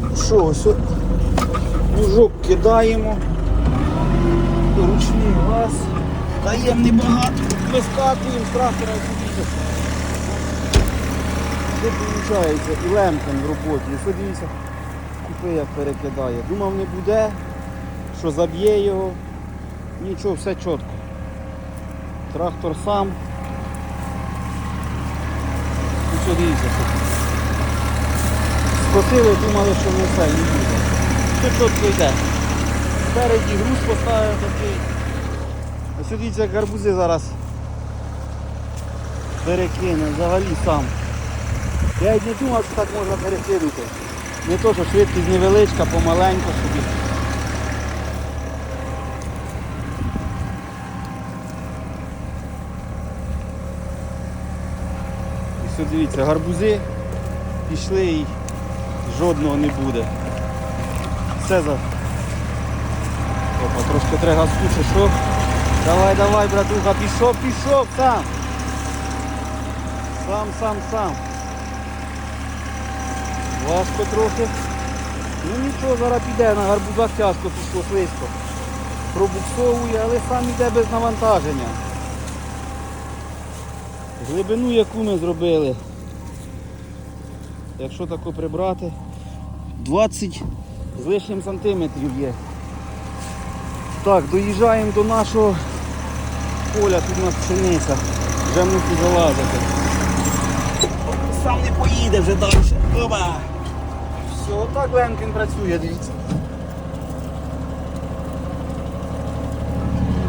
Ну що, ось лужок кидаємо. Ручний газ. Даємо небагато, вискакуємо трактора сюди. Що виходить? І лемкен в роботі. Що купи як перекидає. Думав не буде, що заб'є його. Нічого, все чітко. Трактор сам. І Скосили, думали, що не все, не буде. Все чітко йде. Спереді груз поставив такий. Ось дивіться, як гарбузи зараз перекине взагалі сам. Я й не думав, що так можна перекинути. Не то, що швидкість невеличка, помаленько собі. Дивіться, гарбузи пішли і жодного не буде. Все за. Опа, трошки треба газку, що? Давай, давай, братуха, пішов, пішов сам. Сам, сам, сам. Важко трохи. Ну нічого, зараз піде, на гарбузах тяжко пішло слизько. Пробуксовує, але сам йде без навантаження. Глибину, яку ми зробили. Якщо таку прибрати, 20 з лишнім сантиметрів є. Так, доїжджаємо до нашого поля, тут у нас пшениця. Вже мусить залазити. Сам не поїде вже далі. Все, отак Ленкін працює, дивіться.